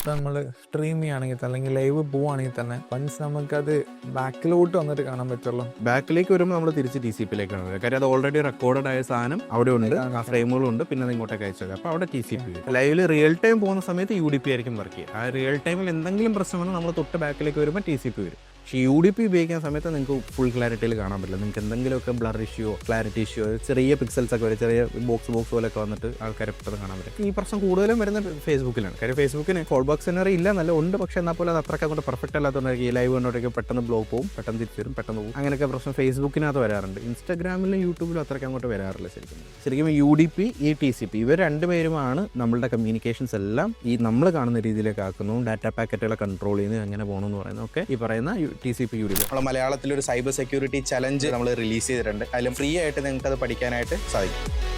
ഇപ്പം നമ്മൾ സ്ട്രീം ചെയ്യുകയാണെങ്കിൽ തന്നെ അല്ലെങ്കിൽ ലൈവ് പോവുകയാണെങ്കിൽ തന്നെ വൺസ് നമുക്കത് ബാക്കിലോട്ട് വന്നിട്ട് കാണാൻ പറ്റുള്ളൂ. ബാക്കിലേക്ക് വരുമ്പോൾ നമ്മൾ തിരിച്ച് ടി സി പിയിലേക്കാണ് വരുന്നത് കാര്യം അത് ഓൾറെഡി റെക്കോർഡഡ് ആയ സാധനം അവിടെ ഉണ്ട് ആ, ഫ്രെയിമുകളുണ്ട് പിന്നെ അത് ഇങ്ങോട്ടേക്ക് അയച്ചത് അപ്പോൾ അവിടെ ടി സി പി ലൈവിൽ റിയൽ ടൈം പോകുന്ന സമയത്ത് യു ഡി പി ആയിരിക്കും വർക്ക് ചെയ്യുക. ആ റിയൽ ടൈമിൽ എന്തെങ്കിലും പ്രശ്നം വന്നാൽ നമ്മൾ തൊട്ട് ബാക്കിലേക്ക് വരുമ്പോൾ ടി സി പി വരും. പക്ഷേ യു ഡി പി ഉപയോഗിക്കുന്ന സമയത്ത് നിങ്ങൾക്ക് ഫുൾ ക്ലാരിറ്റിയിൽ കാണാൻ പറ്റില്ല. നിങ്ങൾക്ക് എന്തെങ്കിലുമൊക്കെ ബ്ലർ ഇഷ്യൂ ക്ലാരിറ്റി ഇഷ്യൂ ചെറിയ പിക്സൽസ് ഒക്കെ വരും ചെറിയ ബോക്സ് ബോക്സ് പോലെയൊക്കെ വന്നിട്ട് ആൾക്കാരെ പെട്ടെന്ന് കാണാൻ പറ്റും. ഈ പ്രശ്നം കൂടുതലും വരുന്നത് ഫേസ്ബുക്കിലാണ് കാര്യം ഫേസ്ബുക്കിന് ഫോൾ ബോക്സ് സെനറി ഇല്ല നല്ല ഉണ്ട് പക്ഷേ എന്നാൽ പോലും അത് അത്രയ്ക്ക് അങ്ങോട്ട് പെർഫെക്റ്റ് അല്ലാത്തതുകൊണ്ട് ഈ ലൈവ് കണ്ടോട്ടേക്ക് പെട്ടെന്ന് ബ്ലോക്ക് പോകും പെട്ടെന്ന് തിരിച്ചു വരും പെട്ടെന്ന് പോകും അങ്ങനെയൊക്കെ പ്രശ്നം ഫേസ്ബുക്കിനകത്ത് വരാറുണ്ട്. ഇൻസ്റ്റാഗ്രാമിലും യൂട്യൂബിലും അത്രയ്ക്ക് അങ്ങോട്ട് വരാറില്ല ശരിക്കും. ശരിക്കും യു ഡി പി ഈ ടി സി പി ഇവർ രണ്ടുപേരുമാണ് നമ്മളുടെ കമ്മ്യൂണിക്കേഷൻസ് എല്ലാം ഈ നമ്മൾ കാണുന്ന രീതിയിലേക്ക് ആക്കുന്നു ഡാറ്റ പാക്കറ്റുകളെ കൺട്രോൾ ചെയ്യുന്നു എങ്ങനെ പോകണമെന്ന് പറയുന്നത് ഒക്കെ ഈ പറയുന്ന ടി സി പി യു മലയാളത്തിൽ ഒരു സൈബർ സെക്യൂരിറ്റി ചലഞ്ച് നമ്മൾ റിലീസ് ചെയ്തിട്ടുണ്ട്. അതിലും ഫ്രീ ആയിട്ട് നിങ്ങൾക്ക് അത് പഠിക്കാനായിട്ട് സാധിക്കും.